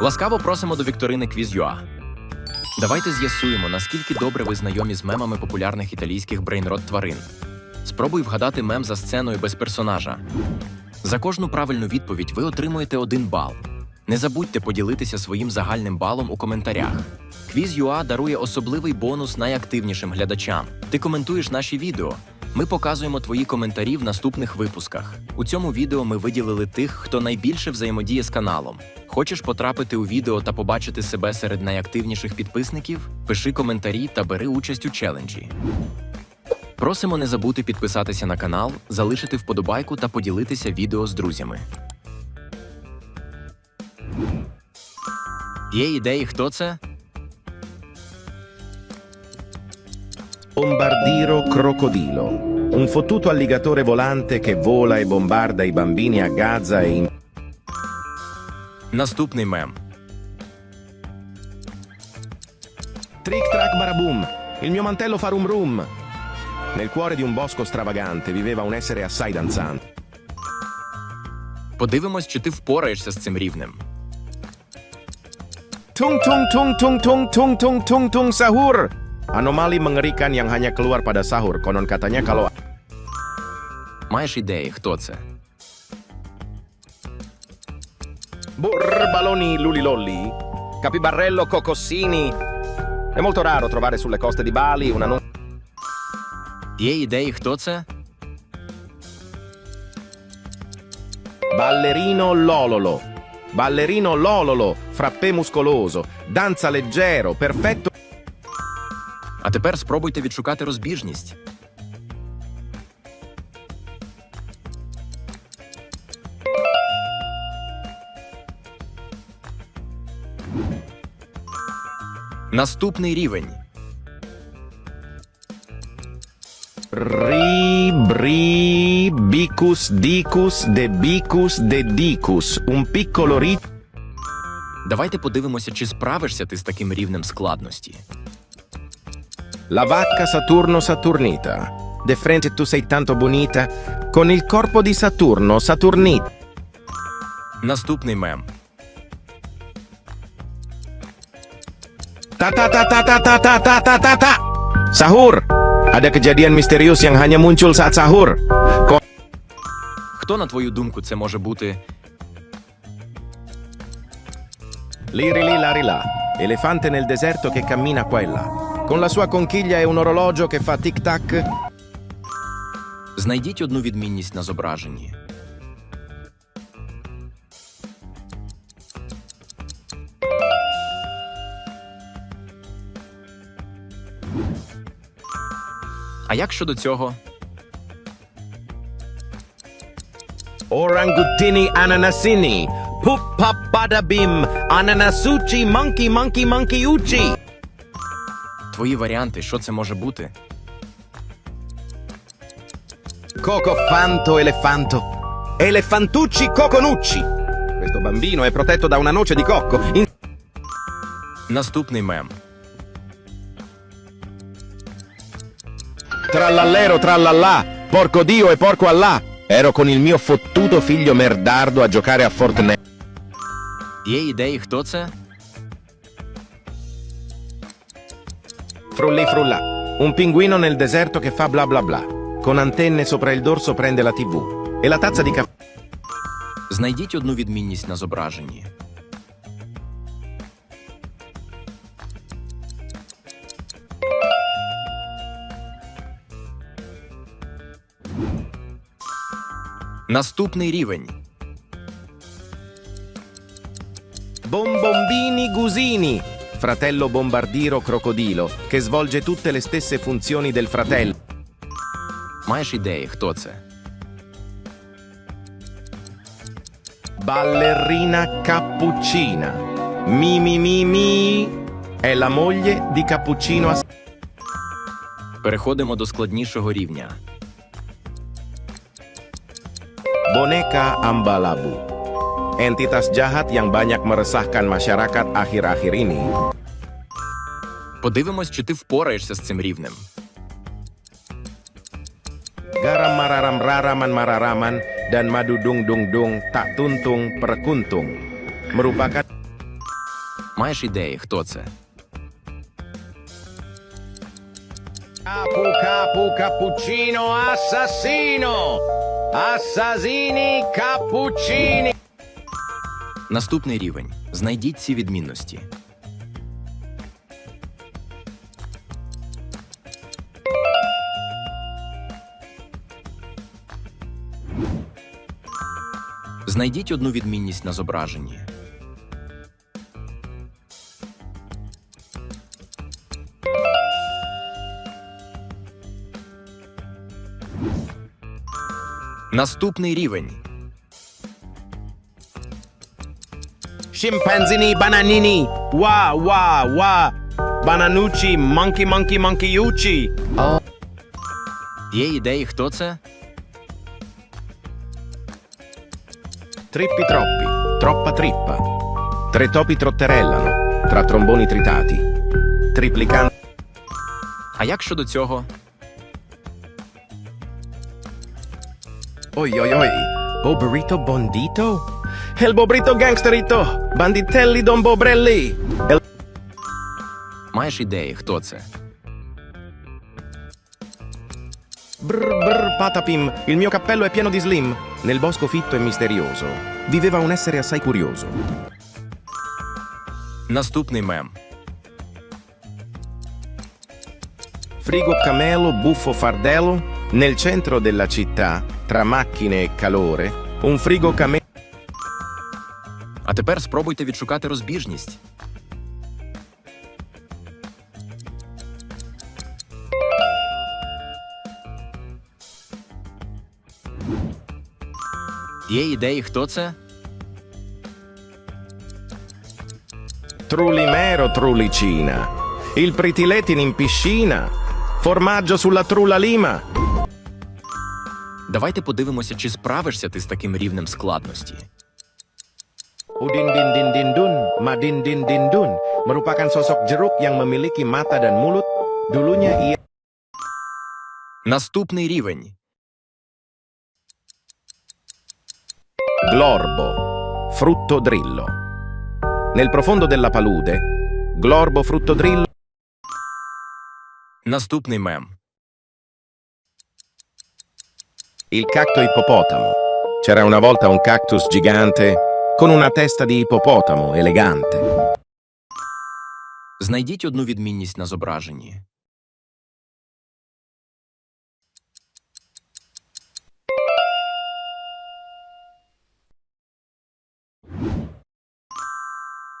Ласкаво просимо до вікторини Quiz.ua. Давайте з'ясуємо, наскільки добре ви знайомі з мемами популярних італійських брейнрот тварин. Спробуй вгадати мем за сценою без персонажа. За кожну правильну відповідь ви отримуєте один бал. Не забудьте поділитися своїм загальним балом у коментарях. Quiz.ua дарує особливий бонус найактивнішим глядачам. Ти коментуєш наші відео. Ми показуємо твої коментарі в наступних випусках. У цьому відео ми виділили тих, хто найбільше взаємодіє з каналом. Хочеш потрапити у відео та побачити себе серед найактивніших підписників? Пиши коментарі та бери участь у челенджі. Просимо не забути підписатися на канал, залишити вподобайку та поділитися відео з друзями. Є ідеї, хто це? Bombardiro crocodilo. Un fottuto alligatore volante che vola e bombarda i bambini a Gaza e in... Наступний мем. Trick track baraboom! Il mio mantello fa rum rum! Nel cuore di un bosco stravagante viveva un essere assai danzante. Подивимось, чи ти впораєшся з цим рівнем. Tung tung tung tung tung tung tung tung tung sahur! Anomali mengerikan yang hanya keluar pada sahur. Konon katanya kalau Маєш ідеї, хто це? Burr baloni lulilolli, capibarrello cocossini. È molto raro trovare sulle coste di Bali una non... Є ідеї, хто це? Ballerino Lololo. Ballerino Lololo, frappè muscoloso, danza leggero, perfetto. А тепер спробуйте відшукати розбіжність. Наступний рівень. Ri, bri, bicus, dicus, de bicus, de dicus. Un piccolo ri... Давайте подивимося, чи справишся ти з таким рівнем складності. La vacca Saturno Saturnita. De frente tu sei tanto bonita. Con il corpo di Saturno Saturnita. Наступний мем. Ta ta ta ta ta ta ta ta ta ta ta. Sahur. Ada kejadian misterius yang hanya muncul saat sahur. Ko- Хто, на твою думку, це може бути? Liri li lari là. Elefante nel deserto che cammina qua e là. Con la sua conchiglia e un orologio che fa tic tac. Знайдіть одну відмінність на зображенні. А як щодо цього? Orangutini ananasini. Pup pap bada bim. Ananasuchi monkey monkey monkey uchi. Твої варіанти, що це може бути? Coco fanto elefanto. Elefantucci coconucci. Questo bambino è protetto da una noce di cocco. In- Наступний мем. Trallallero trallallà. Porco Dio e porco Allah. Ero con il mio fottuto figlio merdardo a giocare a Fortnite. Є ідеї, хто це? Frulli frulla. Un pinguino nel deserto che fa bla bla bla. Con antenne sopra il dorso prende la TV. E la tazza di caffè. Знайдіть одну відмінність на зображенні. Наступний рівень. Bombombini Gusini. Fratello bombardiro crocodilo. Che svolge tutte le stesse funzioni del fratello. Маєш ідеї, хто це? Ballerina cappuccina. Mi mi mi mi. È la moglie di Cappuccino Ass- Переходимо до складнішого рівня. Boneka Ambalabu. Entitas jahat yang banyak meresahkan masyarakat akhir-akhir ini. Подивимось, чи ти впораєшся з цим рівнем. Garam mararam raraman mararaman dan madu dung dung dung tak tuntung perkuntung. Merupakan Маєш ідеї, хто це? Capu capu cappuccino assassino! Assassini cappuccini! Наступний рівень. Знайдіть ці відмінності. Знайдіть одну відмінність на зображенні. Наступний рівень. Шимпанзіні бананіні. Ва, ва, ва. Бананучі, манкі, манкі, манкі, ючі. Є ідеї, хто це? Trippi troppi, troppa trippa. Tre topi trotterellano, tra tromboni tritati. Triplicando. А як щодо цього? Oi oi oi! Bobrito bondito? El bobrito gangsterito! Banditelli don bobrelli! El Маєш ідеї, хто це? brr brr patapim, il mio cappello è pieno di slim. Nel bosco fitto e misterioso viveva un essere assai curioso. Наступний мем. Frigo camelo, buffo fardello, nel centro della città, tra macchine e calore, un frigo camelo. А тепер спробуйте відшукати розбіжність. Є ідеї, хто це? Trullimero Trulicina, il pritiletin in piscina, formaggio sulla trulla lima. Давайте подивимося, чи справишся ти з таким рівнем складності. Наступний рівень. glorbo, frutto drillo. Nel profondo della palude, glorbo frutto drillo. Наступний мем. Il cacto ippopotamo. C'era una volta un cactus gigante con una testa di ippopotamo elegante. Знайдіть одну відмінність на зображенні.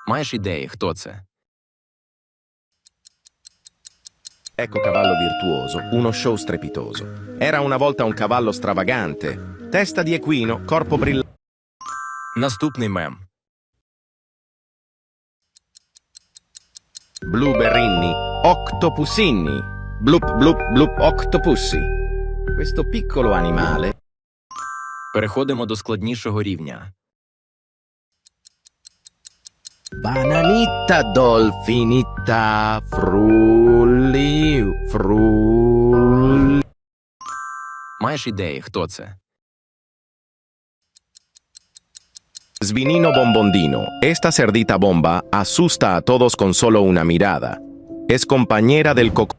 Маєш ідеї, хто це? Ecco cavallo virtuoso, uno show strepitoso. Era una volta un cavallo stravagante, testa di equino, corpo brillante. Наступний мем. Blueberrini, octopusini. Blup blup blup octopussi. Questo piccolo animale Переходимо до складнішого рівня. Bananita dolfinita frulli frulli Маєш ідеї, хто це? Svinino bombondino, esta cerdita bomba asusta a todos con solo una mirada. Es compañera del coco.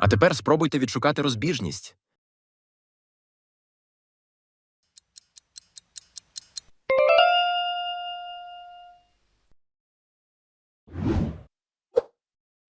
А тепер спробуйте відшукати розбіжність.